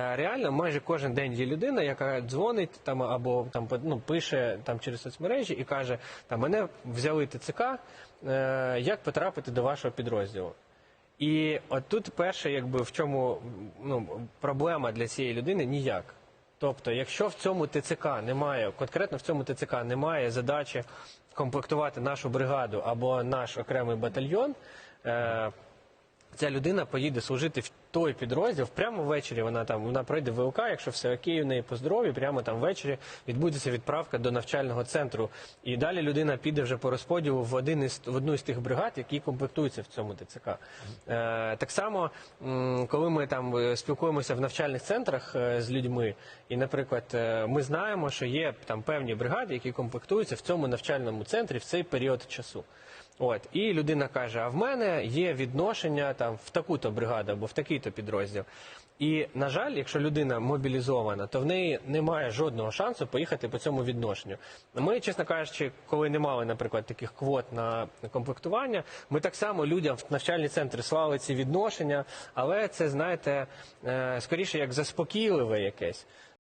Е, Реально, майже кожен день є людина, яка дзвонить там або там ну, пише там через соцмережі і каже: там мене взяли ТЦК, е, як потрапити до вашого підрозділу. І от тут перше, якби в чому ну, проблема для цієї людини ніяк. Тобто, якщо в цьому ТЦК немає, конкретно в цьому ТЦК немає задачі комплектувати нашу бригаду або наш окремий батальйон, е, ця людина поїде служити в той підрозділ. Прямо ввечері вона там вона пройде ВЛК, якщо все окей, у неї по здоров'ю, прямо там ввечері відбудеться відправка до навчального центру. І далі людина піде вже по розподілу в один із в одну з тих бригад, які комплектуються в цьому ТЦК. Е, так само, коли ми там е, спілкуємося в навчальних центрах е, з людьми, і, наприклад, е, ми знаємо, що є там певні бригади, які комплектуються в цьому навчальному центрі в цей період часу. От і людина каже: а в мене є відношення там в таку-то бригаду або в такий-то підрозділ. І на жаль, якщо людина мобілізована, то в неї немає жодного шансу поїхати по цьому відношенню. Ми, чесно кажучи, коли не мали, наприклад, таких квот на комплектування, ми так само людям в навчальні центри слали ці відношення, але це знаєте, е, скоріше як заспокійливе якесь.